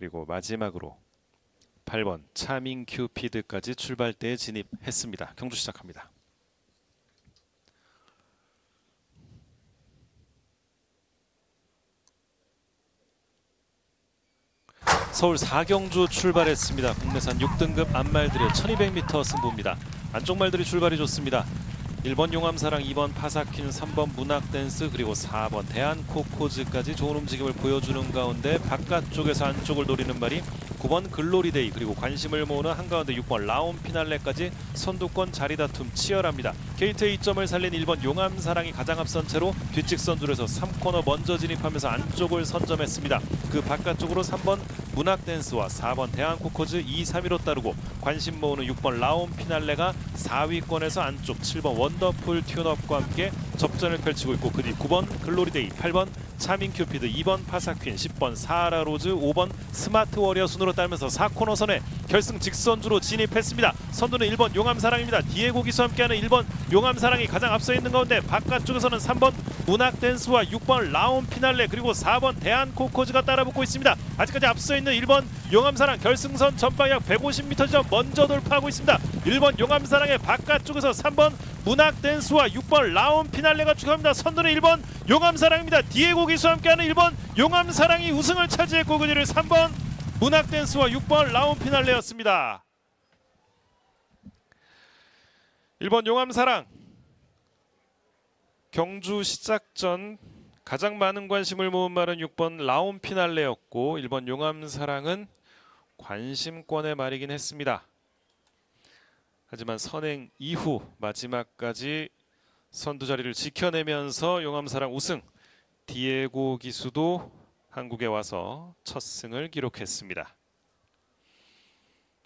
그리고 마지막으로 8번 차밍 큐피드까지 출발대에 진입했습니다. 경주 시작합니다. 서울 4경주 출발했습니다. 국내산 6등급 안말들의 1200m 승부입니다. 안쪽 말들이 출발이 좋습니다. 1번 용암사랑, 2번 파사킨, 3번 문학댄스 그리고 4번 대한코코즈까지 좋은 움직임을 보여주는 가운데 바깥쪽에서 안쪽을 노리는 말이 9번 글로리데이 그리고 관심을 모으는 한가운데 6번 라온 피날레까지 선두권 자리 다툼 치열합니다. 게이트의 이점을 살린 1번 용암사랑이 가장 앞선 채로 뒷직선 줄에서 3코너 먼저 진입하면서 안쪽을 선점했습니다. 그 바깥쪽으로 3번 문학댄스와 4번 대한코코즈 2, 3위로 따르고 관심 모으는 6번 라온 피날레가 4위권에서 안쪽 7번 원더풀 튠업과 함께 접전을 펼치고 있고 그뒤 9번 글로리데이, 8번 차밍 큐피드, 2번 파사퀸, 10번 사하라로즈, 5번 스마트 워리어 순으로 따르면서 4코너 선에 결승 직선주로 진입했습니다. 선두는 1번 용암사랑입니다. 디에고 기수와 함께하는 1번 용암사랑이 가장 앞서 있는 가운데 바깥쪽에서는 3번 문학댄스와 6번 라온 피날레 그리고 4번 대한코코즈가 따라붙고 있습니다. 아직까지 앞서 있는 1번 용암사랑 결승선 전방약 150m 지점 먼저 돌파하고 있습니다. 1번 용암사랑의 바깥쪽에서 3번 문학댄스와 6번 라온 피날레가 추가합니다. 선두는 1번 용암사랑입니다. 디에고 기수와 함께하는 1번 용암사랑이 우승을 차지했고 그 뒤를 3번 문학댄스와 6번 라온 피날레였습니다. 1번 용암사랑 경주 시작 전 가장 많은 관심을 모은 말은 6번 라온 피날레였고 1번 용암사랑은 관심권의 말이긴 했습니다. 하지만 선행 이후 마지막까지 선두 자리를 지켜내면서 용암사랑 우승 디에고 기수도 한국에 와서 첫 승을 기록했습니다.